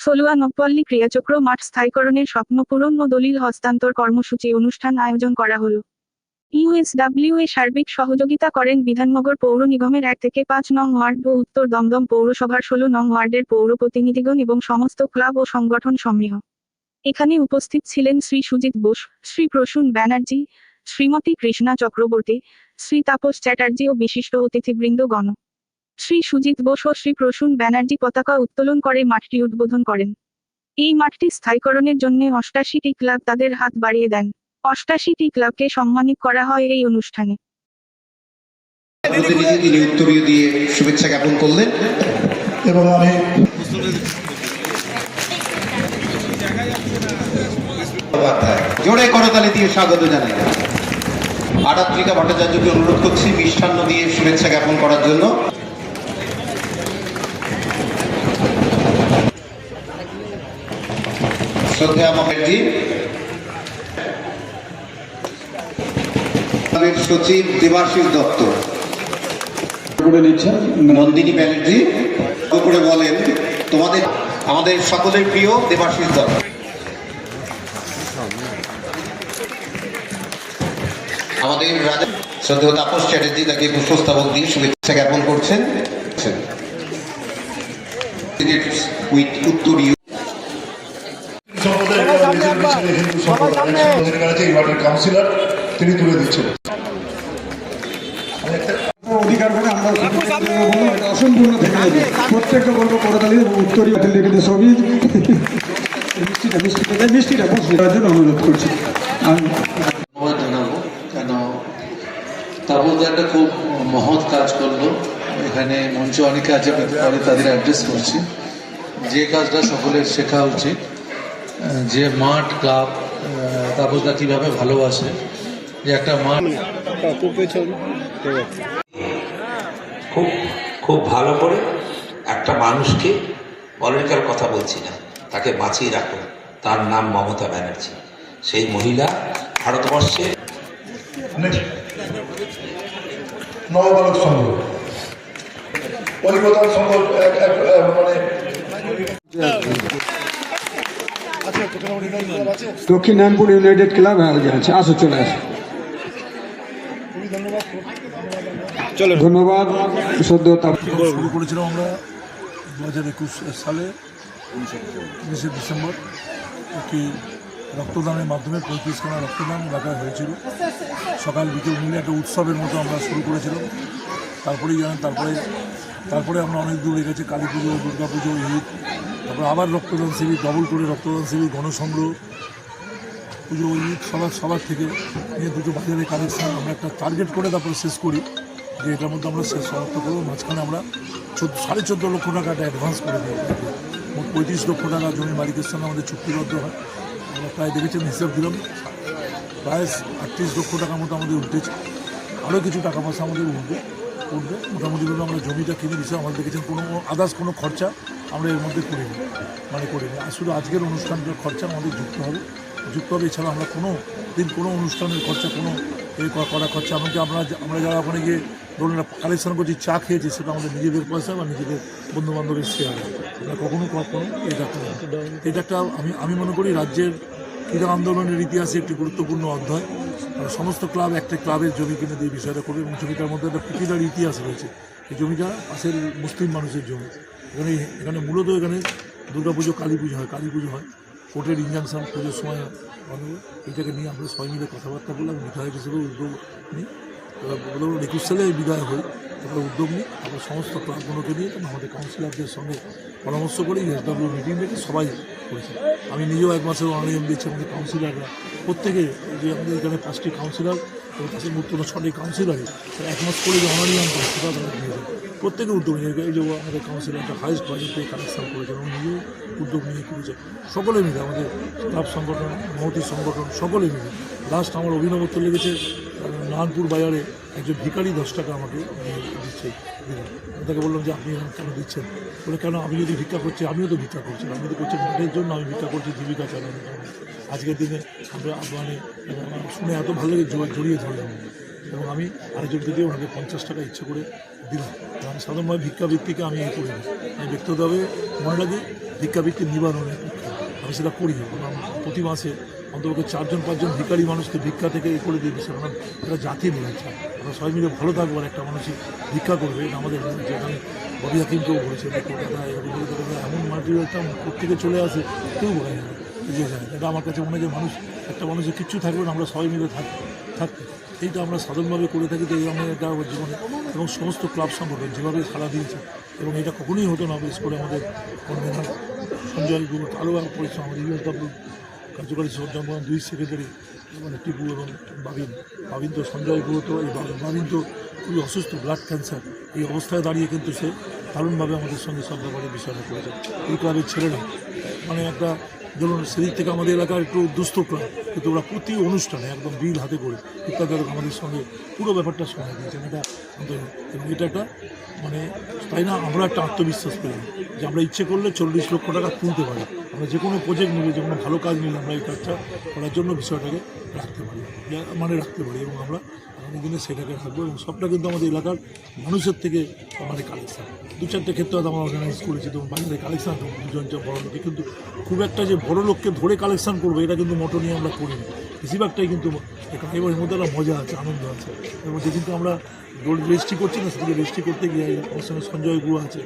সলুয়া নবপল্লী ক্রিয়াচক্র মাঠ স্থায়ীকরণের স্বপ্ন পূরণ ও দলিল হস্তান্তর কর্মসূচি অনুষ্ঠান আয়োজন করা হলো। ইউএসডব্লিউ এ সার্বিক সহযোগিতা করেন বিধাননগর পৌর নিগমের এক থেকে পাঁচ নং ওয়ার্ড ও উত্তর দমদম পৌরসভার ষোলো নং ওয়ার্ডের পৌর প্রতিনিধিগণ এবং সমস্ত ক্লাব ও সংগঠন সমূহ। এখানে উপস্থিত ছিলেন শ্রী সুজিত বোস, শ্রী প্রসূন ব্যানার্জি, শ্রীমতী কৃষ্ণা চক্রবর্তী, শ্রী তাপস চ্যাটার্জি ও বিশিষ্ট অতিথিবৃন্দগণ। শ্রী সুজিত বোস ও শ্রী প্রসূন ব্যানার্জি পতাকা উত্তোলন করে মাঠটি উদ্বোধন করেন। এই মাঠটি স্থায়ীকরণের জন্য অষ্টাশিটি ক্লাব তাদের হাত বাড়িয়ে দেন। অষ্টাশিটি ক্লাবকে সম্মানিত করা হয় এই অনুষ্ঠানে। তিনি উত্তরীয় দিয়ে শুভেচ্ছা জ্ঞাপন করলেন। এবং আমি জোরে করতালি দিয়ে স্বাগত জানাই। আরাত্রিকা ভট্টাচার্যকে অনুরোধ করছি মিষ্টান্ন দিয়ে শুভেচ্ছা জ্ঞাপন করার জন্য। আমাদের সচিব দেবাশিস দত্ত। করে নিচ্ছেন। নন্দিনী ব্যানার্জি করে বলেন তোমাদের আমাদের সকলের প্রিয় দেবাশিস দত্ত। আমাদের রাজা শ্রদ্ধেয় তাপস চ্যাটার্জি তাকে পুষ্পস্তাবক দিয়ে শুভেচ্ছা জ্ঞাপন করছেন। উইথ উত্তরীয় সম্প্রদায়ের নিজের মিছিলে হিন্দু সম্প্রদায়ের সম্প্রদায়ের কাছে এই ওয়ার্ডের কাউন্সিলর তিনি তুলে দিচ্ছেন। একটা অধিকার করে আমরা অসম্পূর্ণ থেকে প্রত্যেককে বলব করতালি এবং উত্তরী হাতে লিখে দিয়ে ছবি মিষ্টিটা মিষ্টিটা মিষ্টিটা বসে দেওয়ার জন্য অনুরোধ করছি। ধন্যবাদ জানাব কেন তারপর একটা খুব মহৎ কাজ করল। এখানে মঞ্চে অনেকে আছে আমি তাদের অ্যাড্রেস করছি। যে কাজটা সকলের শেখা উচিত। যে মাঠ ক্লাব তাপসদা কীভাবে ভালোবাসে যে একটা মাঠ। খুব খুব ভালো করে একটা মানুষকে পলিটিক্যাল কথা বলছি না তাকে বাঁচিয়ে রাখো। তার নাম মমতা ব্যানার্জি। সেই মহিলা ভারতবর্ষে নববালক সংঘ। পরিবর্তন সংঘ মানে দক্ষিণ নারায়ণপুর ইউনাইটেড ক্লাব আছে আসো চলে আসো। ধন্যবাদ সদ্য শুরু করেছিলাম আমরা দু হাজার একুশ সালে উনিশে ডিসেম্বর একটি রক্তদানের মাধ্যমে পঁয়ত্রিশখানা রক্তদান এলাকায় হয়েছিল। সকাল বিকেল মিলে একটা উৎসবের মতো আমরা শুরু করেছিলাম। তারপরেই জানেন তারপরে তারপরে আমরা অনেক দূর এগেছি কালী পুজো দুর্গা পুজো ঈদ আবার রক্তদান শিবির ডবল করে রক্তদান শিবির, গণসংগ্রহ। পুজো ঈদ সবার সবার থেকে। নিয়ে দুটো বাজারে কালেকশন আমরা একটা টার্গেট করে তারপরে শেষ করি। যে এটার মধ্যে আমরা শেষ সমাপ্ত করব। মাঝখানে আমরা চোদ্দ সাড়ে চোদ্দ লক্ষ টাকা একটা অ্যাডভান্স করে দিই মোট পঁয়ত্রিশ লক্ষ টাকা জমি মালিকের সঙ্গে আমাদের চুক্তিবদ্ধ হয়। আমরা প্রায় দেখেছেন, হিসাব দিলাম। প্রায় আটত্রিশ লক্ষ টাকার মতো আমাদের উঠেছে। আরও কিছু টাকা পয়সা আমাদের উঠবে উঠবে। মোটামুটিভাবে আমরা জমিটা কিনে দিচ্ছি আমরা দেখেছেন কোনো আদার্স কোনো খরচা আমরা এর মধ্যে করিনি মানে করিনি। আর শুধু আজকের অনুষ্ঠানটার খরচা আমাদের যুক্ত হবে। যুক্ত হবে এছাড়া আমরা কোনো দিন কোনো অনুষ্ঠানের খরচা, কোনো এ করা খরচা, এমনকি আমরা আমরা যারা ওখানে গিয়ে ধরুন কালেকশন করছি, চা খেয়েছি, সেটা আমাদের নিজেদের পয়সা বা নিজেদের বন্ধু বান্ধবের শেয়ার আমরা কখনো কখনো এটা করি। এটা একটা, আমি আমি মনে করি রাজ্যের ক্রীড়া আন্দোলনের ইতিহাসে একটি গুরুত্বপূর্ণ অধ্যায়। সমস্ত ক্লাব একটা ক্লাবের জমি কিনে দিয়ে বিষয়টা করবে এবং জমিটার মধ্যে একটা পিটিলার ইতিহাস রয়েছে। এই জমিটা পাশের মুসলিম মানুষের জমি। এখানে এখানে মূলত এখানে দুর্গাপুজো কালী পুজো হয় কালী পুজো হয়। কোর্টের ইঞ্জাংশন পুজোর সময় বন্ধ হয়। এইটাকে নিয়ে আমরা সবাই মিলে কথাবার্তা বললাম, বিধায়ক হিসেবে উদ্যোগ নিই। একুশ সালে বিধায়ক হই, তারপরে উদ্যোগ নিই আমরা সমস্ত ক্লাবগুলোকে নিয়ে আমাদের কাউন্সিলরদের সঙ্গে পরামর্শ করে এসডাব্লিউ মিটিং ডেকে সবাই করেছি। আমি নিজেও এক মাসের অনলাইন দিচ্ছি আমাদের কাউন্সিলররা প্রত্যেকে, যে আমাদের এখানে পাঁচটি কাউন্সিলর এবং পাশের মূর্ত সরকারি কাউন্সিলরে একমত মাস করে যে অনিয়ম করে সেটা তারা দিয়েছে প্রত্যেকের উদ্যোগ নিয়ে এই যে আমাদের কাউন্সিলরটা হাইস্ট বাজেটে কালেকশন করেছে এবং নিজেও উদ্যোগ নিয়ে করেছে। সকলে মিলে আমাদের ক্লাব সংগঠন, মহতি সংগঠন, সকলে মিলে। লাস্ট আমার অভিনবত্ব লেগেছে নারায়ণপুর বাজারে একজন ভিখারি দশ টাকা আমাকে দিচ্ছে। তাকে বললাম যে, আপনি কেন দিচ্ছেন? বলে, কেন? আমি যদি ভিক্ষা করছি, আমিও তো ভিক্ষা করছি আমি তো করছি মাঠের জন্য আমি ভিক্ষা করছি, জীবিকা চালানোর জন্য। আজকের দিনে আমরা মানে শুনে এত ভালো লাগে জড়- জড়িয়ে ধরলাম। এবং আমি আরেকজনকে দিয়ে ওনাকে পঞ্চাশ টাকা ইচ্ছে করে দিলাম। আমি সাধারণভাবে ভিক্ষা বৃত্তিকে আমি এই করি আমি ব্যক্তিগতভাবে মনে রাখি ভিক্ষাবৃত্তি নিবারণের আমি সেটা করি প্রতি মাসে অন্তত চারজন, পাঁচজন ভিকারি মানুষকে ভিক্ষা থেকে এ করে দিয়ে দিচ্ছে কারণ এটা জাতি নিয়ে আমরা সবাই মিলে ভালো থাকব আর একটা মানুষই ভিক্ষা করবে। এটা আমাদের যেখানে ববি হাকিমকেও বলেছে কলকাতা এরকম এমন মাটিরিয়ালটা প্রত্যেকে চলে আসে, কেউ বলে না। যে যায়। এটা আমার কাছে মনে হয় যে মানুষ, একটা মানুষের কিচ্ছু থাকবে না, আমরা সবাই মিলে থাক, থাকতে। এইটা আমরা সাধারণভাবে করে থাকি যে আমরা এটা আমার জীবনে এবং সমস্ত ক্লাব সংগঠন যেভাবে সাড়া দিয়েছে এবং এটা কখনোই হতো না। বিশেষ করে আমাদের কনভেনার সঞ্জয় গুরু আরও পরিশ্রম। আমাদের ইউএসডব্লিউ কার্যকারী সজ্জন দুই সেক্রেটারি মানে টিপু এবং বাবিন। বাবিন তো সঞ্জয় গুরুত এই বাবিন তো খুবই অসুস্থ ব্লাড ক্যান্সার এই অবস্থায় দাঁড়িয়ে কিন্তু সে দারুণভাবে আমাদের সঙ্গে সব করে বিষয়টা করেছে। এই ক্লাবের ছেলেরা মানে একটা ধরুন সেদিক থেকে আমাদের এলাকার একটু দুস্থ ক্লাব কিন্তু ওরা প্রতি অনুষ্ঠানে একদম বিল হাতে করে ইত্যাদি আমাদের সঙ্গে পুরো ব্যাপারটা সময় দিয়েছেন। এটা এবং এটা একটা মানে তাই না, আমরা একটা আত্মবিশ্বাস পেলাম যে আমরা ইচ্ছে করলে চল্লিশ লক্ষ টাকা তুলতে পারি। আমরা যে কোনো প্রজেক্ট নিলে যে কোনো ভালো কাজ নিলে আমরা এই কাজটা করার জন্য বিষয়টাকে রাখতে পারি মানে রাখতে পারি এবং আমরা দিনে সেটাকে রাখব এবং সবটা কিন্তু আমাদের এলাকার মানুষের থেকে আমাদের কালেকশান দু চারটে ক্ষেত্রে হয়তো আমরা অর্গানাইজ করেছি, তো বাইরে কালেকশান দুজন যে বড় লোকে কিন্তু খুব একটা যে বড় লোককে ধরে কালেকশান করব, এটা কিন্তু মোটো নিয়ে আমরা করিনি। বেশিরভাগটাই কিন্তু এবার মধ্যে একটা মজা আছে, আনন্দ আছে। এবং মধ্যে কিন্তু আমরা রেজিস্ট্রি করছি না, সেদিকে রেজিস্ট্রি করতে গিয়ে আমার সঙ্গে সঞ্জয় গুয়া আছে।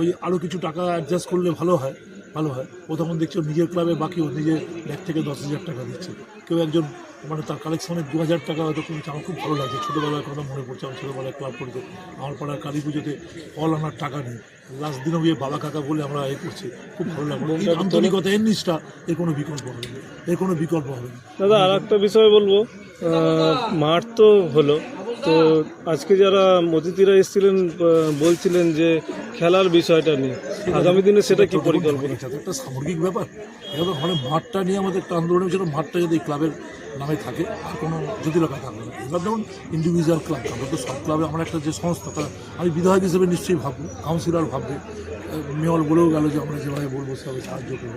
ওই আরও কিছু টাকা অ্যাডজাস্ট করলে ভালো হয় ভালো হয়। ও তখন দেখছ নিজের ক্লাবে বাকি ও নিজের ব্যাগ থেকে দশ হাজার টাকা দিচ্ছে। কেউ একজন মানে তার কালেকশনে দু হাজার টাকা হয়তো কিনছে আমার খুব ভালো লাগছে। ছোটোবেলার কথা মনে পড়ছে আমি ছোটোবেলায় ক্লাব করেছে। আমার পাড়ার কালী পুজোতে ফল আনার টাকা নেই। লাস্ট দিনও গিয়ে বাবা কাকা বলে আমরা এ করছি। খুব ভালো লাগল। এই আন্তরিকতা এর নিষ্ঠা এর কোনো বিকল্প হবে না। এর কোনো বিকল্প হবে না। দাদা আর একটা বিষয় বলব। মার মাঠ তো হলো। তো আজকে যারা অতিথিরা এসেছিলেন বলছিলেন যে খেলার বিষয়টা নিয়ে, আগামী দিনে সেটা কি পরিকল্পনা? একটা সামগ্রিক ব্যাপার। তো মানে মাঠটা নিয়ে আমাদের একটা আন্দোলন হয়েছিল, মাঠটা যদি ক্লাবের নামে থাকে, আর কোনো জটিলতা থাকবে না। এবার যেমন ইন্ডিভিজুয়াল ক্লাব আমরা তো সব ক্লাবে আমরা একটা যে সংস্থা আমি বিধায়ক হিসেবে নিশ্চয়ই ভাববো কাউন্সিলর ভাববে। মেয়র বলেও গেল যে আমরা যেভাবে বলব, সেভাবে সাহায্য করব।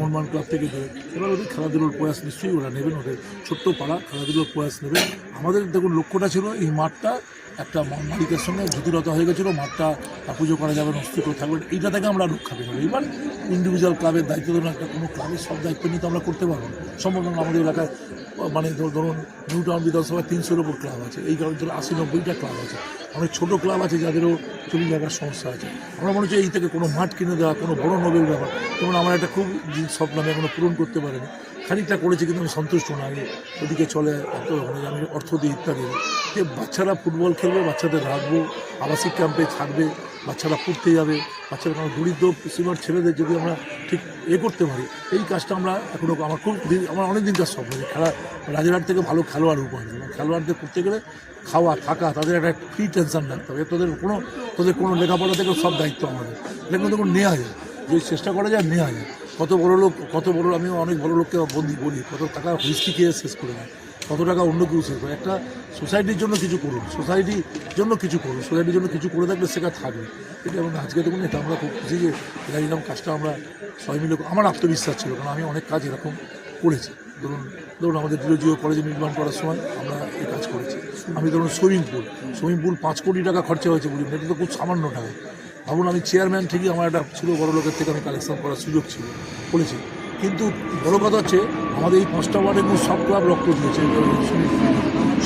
মনমান ক্লাব থেকে দেবে এবার ওদের খেলাধুলোর প্রয়াস নিশ্চয়ই ওরা নেবেন, ওদের ছোট্ট পাড়া খেলাধুলোর প্রয়াস নেবেন। আমাদের দেখুন লক্ষ্যটা ছিল এই মাঠটা একটা মালিকের সঙ্গে জটিলতা হয়ে গেছিল, মাঠটা পুজো করা যাবে না অস্তিত্ব থাকবে এইটা থেকে আমরা রক্ষা পেলাম। এবার ইন্ডিভিজুয়াল ক্লাবের দায়িত্ব ধরুন, একটা কোনো ক্লাবের সব দায়িত্ব নিয়ে তো আমরা করতে পারব সম্ভব আমাদের এলাকায় মানে ধর- ধরুন নিউ টাউন বিধানসভায় তিনশোর ওপর ক্লাব আছে। এই কারণে ধরুন আশি নব্বইটা ক্লাব আছে। অনেক ছোটো ক্লাব আছে যাদেরও চুরি জায়গার সমস্যা আছে। আমরা মনে হচ্ছে এই থেকে কোনো মাঠ কিনে দেওয়া, কোনো বড় নোবেল ব্যাপার। যেমন আমার একটা খুব স্বপ্ন আমি এখনও পূরণ করতে পারিনি। খানিকটা করেছি কিন্তু আমি সন্তুষ্ট না। আমি ওদিকে চলে মানে আমি অর্থ দিই ইত্যাদি। যে বাচ্চারা ফুটবল খেলবে, বাচ্চাদের রাখব, আবাসিক ক্যাম্পে থাকবে, বাচ্চারা পড়তে যাবে, বাচ্চারা কোনো দরিদ্র সীমার ছেলেদের যদি আমরা ঠিক এ করতে পারি, এই কাজটা আমরা এখনও আমার খুব দিন- আমার অনেক দিনকার স্বপ্ন যে খেলা, রাজারহাট থেকে ভালো খেলোয়াড় উপায় খেলোয়াড়দের করতে গেলে খাওয়া, থাকা, তাদের একটা ফ্রি টেনশন রাখতে হবে। তোদের কোনো তোদের কোনো লেখাপড়া থেকে সব দায়িত্ব আমাদের। এটা কিন্তু নেওয়া যায়। যে চেষ্টা করা যায় নেওয়া যায়। কত বড় লোক, কত বড়, আমি অনেক বড় লোককে বন্দি বলি, কত টাকা হুইস্কি খেয়ে শেষ করে দেয়, কত টাকা অন্য কেউ শেষ করে একটা সোসাইটির জন্য কিছু করুন সোসাইটির জন্য কিছু করুন সোসাইটির জন্য কিছু করে থাকলে সেটা থাকবে। এটা এবং আজকে দেখুন এটা আমরা খুব খুশি যে এরকম কাজটা আমরা সবাই মিলে আমার আত্মবিশ্বাস ছিল, কারণ আমি অনেক কাজ এরকম করেছি। ধরুন ধরুন আমাদের ডিওজিও কলেজে নির্মাণ করার সময় আমরা এই কাজ করেছি। আমি ধরুন সুইমিং পুল সুইমিং পুল পাঁচ কোটি টাকা খরচা হয়েছে বুঝুন এটা তো খুব সামান্য টাকা। ভাবুন, আমি চেয়ারম্যান ঠিকই আমার একটা ছিল, বড় লোকের থেকে আমি কালেকশন করার সুযোগ ছিল করেছি কিন্তু বড় কথা হচ্ছে, আমাদের এই পাঁচটা ওয়ার্ডের মধ্যে সব ক্লাব রক্ত দিয়েছে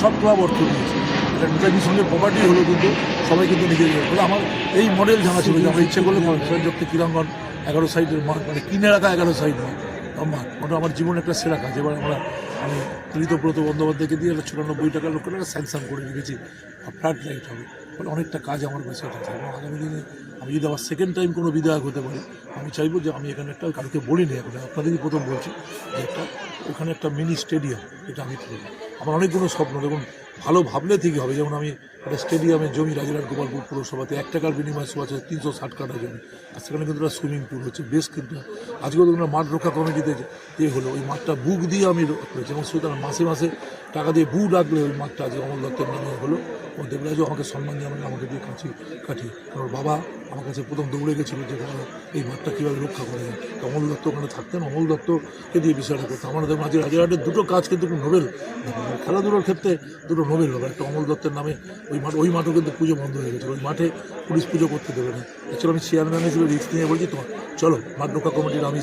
সব ক্লাব অর্থ দিয়েছে। এটা নেতাজি সঙ্গে প্রপার্টি হলো কিন্তু, সবাই কিন্তু নিজে নিজে বলে আমার এই মডেল জানা ছিল যে, আমরা ইচ্ছে করলে সঞ্জক্তি ক্রীড়াঙ্গন এগারো সাইডের মাঠ মানে কিনে রাখা এগারো সাইড মাঠ ওটা আমার জীবনে একটা সেরা কাজ। এবার আমরা, আমি ঋতব্রত বন্দ্যোপাধ্যায়কে দিয়ে একটা চুরানব্বই টাকা লক্ষ টাকা স্যাংশন করে রেখেছি ফ্ল্যাট লাইট হবে। ফলে অনেকটা কাজ আমার কাছে আছে। এবং আগামী দিনে আমি যদি আবার সেকেন্ড টাইম কোনো বিধায়ক হতে পারি, আমি চাইব যে আমি এখানে একটা কালকে বলিনি এখন আপনাদেরই প্রথম বলছি যে একটা, ওখানে একটা মিনি স্টেডিয়াম এটা আমি করব আমার অনেকগুলো স্বপ্ন, দেখুন, ভালো ভাবলে ঠিকই হবে। যেমন আমি একটা স্টেডিয়ামে জমি রাজারহাট গোপালপুর পুরসভাতে, এক টাকার বিনিময় শো আছে তিনশো ষাট কাটা জমি। আর সেখানে কিন্তু একটা সুইমিং পুল হচ্ছে, বেশ কিন্তু দেখুন না মাঠ রক্ষা কমিটিতে ইয়ে হলো, ওই মাঠটা বুক দিয়ে আমি করেছি। এবং সুতরাং মাসে মাসে টাকা দিয়ে বু রাখলে ওই মাঠটা যে অমল দত্তের নামে হলো। ও দেবরাজও আমাকে সম্মান জানালে আমাকে দিয়ে কাছি কাটি কারণ বাবা আমার কাছে প্রথম দৌড়ে গেছিল যে ওখানে এই মাঠটা কীভাবে রক্ষা করা যায়? তো অমল দত্ত ওখানে থাকতেন। অমল দত্তকে দিয়ে বিষয়টা করতাম আমাদের মাঝে রাজারহাটের দুটো কাজ কিন্তু নোবেল। খেলাধুলোর ক্ষেত্রে দুটো নোবেল হবে একটা অমল দত্তের নামে ওই মাঠ ওই মাঠও কিন্তু পুজো বন্ধ হয়ে গেছিল। ওই মাঠে পুলিশ পুজো করতে দেবে না। অ্যাকচুয়ালি আমি চেয়ারম্যান হিসেবে রিস্ক নিয়ে বলছি, তোমার চলো, মাঠ রক্ষা কমিটির আমি